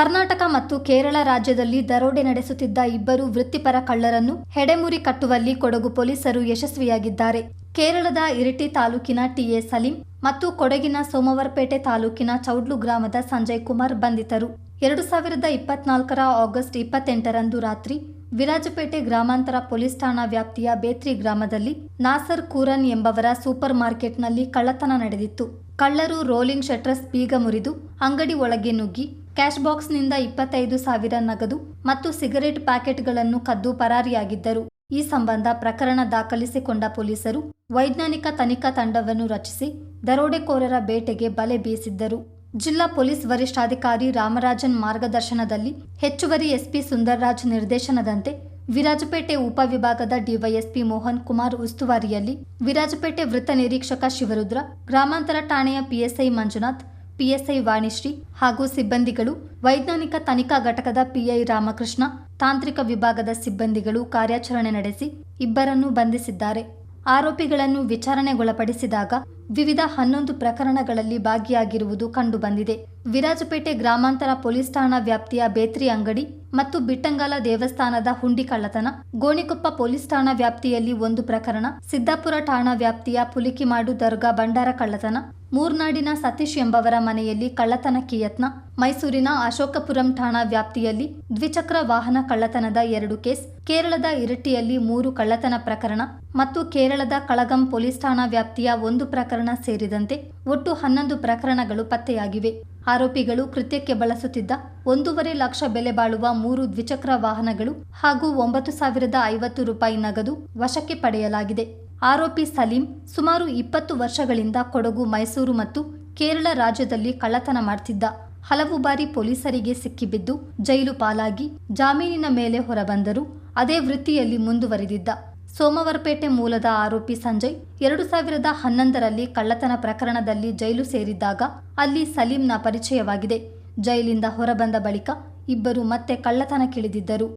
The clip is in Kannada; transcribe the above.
ಕರ್ನಾಟಕ ಮತ್ತು ಕೇರಳ ರಾಜ್ಯದಲ್ಲಿ ದರೋಡೆ ನಡೆಸುತ್ತಿದ್ದ ಇಬ್ಬರು ವೃತ್ತಿಪರ ಕಳ್ಳರನ್ನು ಹೆಡೆಮುರಿ ಕಟ್ಟುವಲ್ಲಿ ಕೊಡಗು ಪೊಲೀಸರು ಯಶಸ್ವಿಯಾಗಿದ್ದಾರೆ. ಕೇರಳದ ಇರಿಟಿ ತಾಲೂಕಿನ ಟಿಎ ಸಲೀಂ ಮತ್ತು ಕೊಡಗಿನ ಸೋಮವಾರಪೇಟೆ ತಾಲೂಕಿನ ಚೌಡ್ಲು ಗ್ರಾಮದ ಸಂಜಯ್ ಕುಮಾರ್ ಬಂಧಿತರು. ಎರಡು ಸಾವಿರದ ಇಪ್ಪತ್ನಾಲ್ಕರ ಆಗಸ್ಟ್ ಇಪ್ಪತ್ತೆಂಟರಂದು ರಾತ್ರಿ ವಿರಾಜಪೇಟೆ ಗ್ರಾಮಾಂತರ ಪೊಲೀಸ್ ಠಾಣಾ ವ್ಯಾಪ್ತಿಯ ಬೇತ್ರಿ ಗ್ರಾಮದಲ್ಲಿ ನಾಸರ್ ಕೂರನ್ ಎಂಬವರ ಸೂಪರ್ ಮಾರ್ಕೆಟ್ನಲ್ಲಿ ಕಳ್ಳತನ ನಡೆದಿತ್ತು. ಕಳ್ಳರು ರೋಲಿಂಗ್ ಶಟ್ರಸ್ ಬೀಗ ಮುರಿದು ಅಂಗಡಿ ಒಳಗೆ ನುಗ್ಗಿ ಕ್ಯಾಶ್ ಬಾಕ್ಸ್ನಿಂದ ಇಪ್ಪತ್ತೈದು ಸಾವಿರ ನಗದು ಮತ್ತು ಸಿಗರೆಟ್ ಪ್ಯಾಕೆಟ್ಗಳನ್ನು ಕದ್ದು ಪರಾರಿಯಾಗಿದ್ದರು. ಈ ಸಂಬಂಧ ಪ್ರಕರಣ ದಾಖಲಿಸಿಕೊಂಡ ಪೊಲೀಸರು ವೈಜ್ಞಾನಿಕ ತನಿಖಾ ತಂಡವನ್ನು ರಚಿಸಿ ದರೋಡೆಕೋರರ ಬೇಟೆಗೆ ಬಲೆ ಬೀಸಿದ್ದರು. ಜಿಲ್ಲಾ ಪೊಲೀಸ್ ವರಿಷ್ಠಾಧಿಕಾರಿ ರಾಮರಾಜನ್ ಮಾರ್ಗದರ್ಶನದಲ್ಲಿ ಹೆಚ್ಚುವರಿ ಎಸ್ಪಿ ಸುಂದರ್ರಾಜ್ ನಿರ್ದೇಶನದಂತೆ ವಿರಾಜಪೇಟೆ ಉಪವಿಭಾಗದ ಡಿವೈಎಸ್ಪಿ ಮೋಹನ್ ಕುಮಾರ್ ಉಸ್ತುವಾರಿಯಲ್ಲಿ ವಿರಾಜಪೇಟೆ ವೃತ್ತ ನಿರೀಕ್ಷಕ ಶಿವರುದ್ರ, ಗ್ರಾಮಾಂತರ ಠಾಣೆಯ ಪಿಎಸ್ಐ ಮಂಜುನಾಥ್ ಪಿಎಸ್ಐ ವಾಣಿಶ್ರೀ ಹಾಗೂ ಸಿಬ್ಬಂದಿಗಳು, ವೈಜ್ಞಾನಿಕ ತನಿಖಾ ಘಟಕದ ಪಿಐ ರಾಮಕೃಷ್ಣ, ತಾಂತ್ರಿಕ ವಿಭಾಗದ ಸಿಬ್ಬಂದಿಗಳು ಕಾರ್ಯಾಚರಣೆ ನಡೆಸಿ ಇಬ್ಬರನ್ನು ಬಂಧಿಸಿದ್ದಾರೆ. ಆರೋಪಿಗಳನ್ನು ವಿಚಾರಣೆಗೊಳಪಡಿಸಿದಾಗ ವಿವಿಧ ಹನ್ನೊಂದು ಪ್ರಕರಣಗಳಲ್ಲಿ ಭಾಗಿಯಾಗಿರುವುದು ಕಂಡುಬಂದಿದೆ. ವಿರಾಜಪೇಟೆ ಗ್ರಾಮಾಂತರ ಪೊಲೀಸ್ ಠಾಣಾ ವ್ಯಾಪ್ತಿಯ ಬೇತ್ರಿ ಅಂಗಡಿ ಮತ್ತು ಬಿಟ್ಟಂಗಾಲ ದೇವಸ್ಥಾನದ ಹುಂಡಿ ಕಳ್ಳತನ, ಗೋಣಿಕೊಪ್ಪ ಪೊಲೀಸ್ ಠಾಣಾ ವ್ಯಾಪ್ತಿಯಲ್ಲಿ ಒಂದು ಪ್ರಕರಣ, ಸಿದ್ದಾಪುರ ಠಾಣಾ ವ್ಯಾಪ್ತಿಯ ಪುಲಿಕಿಮಾಡು ದರ್ಗಾ ಭಂಡಾರ ಕಳ್ಳತನ, ಮೂರ್ನಾಡಿನ ಸತೀಶ್ ಎಂಬವರ ಮನೆಯಲ್ಲಿ ಕಳ್ಳತನಕ್ಕೆ ಯತ್ನ ಮೈಸೂರಿನ ಅಶೋಕಪುರಂ ಠಾಣಾ ವ್ಯಾಪ್ತಿಯಲ್ಲಿ ದ್ವಿಚಕ್ರ ವಾಹನ ಕಳ್ಳತನದ ಎರಡು ಕೇಸ್, ಕೇರಳದ ಇರಟ್ಟಿಯಲ್ಲಿ ಮೂರು ಕಳ್ಳತನ ಪ್ರಕರಣ ಮತ್ತು ಕೇರಳದ ಕಳಗಂ ಪೊಲೀಸ್ ಠಾಣಾ ವ್ಯಾಪ್ತಿಯ ಒಂದು ಪ್ರಕರಣ ಸೇರಿದಂತೆ ಒಟ್ಟು ಹನ್ನೊಂದು ಪ್ರಕರಣಗಳು ಪತ್ತೆಯಾಗಿವೆ. ಆರೋಪಿಗಳು ಕೃತ್ಯಕ್ಕೆ ಬಳಸುತ್ತಿದ್ದ ಒಂದೂವರೆ ಲಕ್ಷ ಬೆಲೆ ಬಾಳುವ ಮೂರು ದ್ವಿಚಕ್ರ ವಾಹನಗಳು ಹಾಗೂ ಒಂಬತ್ತು ಸಾವಿರದ ಐವತ್ತು ರೂಪಾಯಿ ನಗದು ವಶಕ್ಕೆ ಪಡೆಯಲಾಗಿದೆ. ಆರೋಪಿ ಸಲೀಂ ಸುಮಾರು ಇಪ್ಪತ್ತು ವರ್ಷಗಳಿಂದ ಕೊಡಗು, ಮೈಸೂರು ಮತ್ತು ಕೇರಳ ರಾಜ್ಯದಲ್ಲಿ ಕಳ್ಳತನ ಮಾಡ್ತಿದ್ದ. ಹಲವು ಬಾರಿ ಪೊಲೀಸರಿಗೆ ಸಿಕ್ಕಿಬಿದ್ದು ಜೈಲು ಪಾಲಾಗಿ ಜಾಮೀನಿನ ಮೇಲೆ ಹೊರಬಂದರು ಅದೇ ವೃತ್ತಿಯಲ್ಲಿ ಮುಂದುವರಿದಿದ್ದ. ಸೋಮವಾರಪೇಟೆ ಮೂಲದ ಆರೋಪಿ ಸಂಜಯ್ ಎರಡು ಸಾವಿರದ ಹನ್ನೊಂದರಲ್ಲಿ ಕಳ್ಳತನ ಪ್ರಕರಣದಲ್ಲಿ ಜೈಲು ಸೇರಿದ್ದಾಗ ಅಲ್ಲಿ ಸಲೀಂನ ಪರಿಚಯವಾಗಿದೆ. ಜೈಲಿಂದ ಹೊರಬಂದ ಬಳಿಕ ಇಬ್ಬರು ಮತ್ತೆ ಕಳ್ಳತನಕ್ಕಿಳಿದಿದ್ದರು.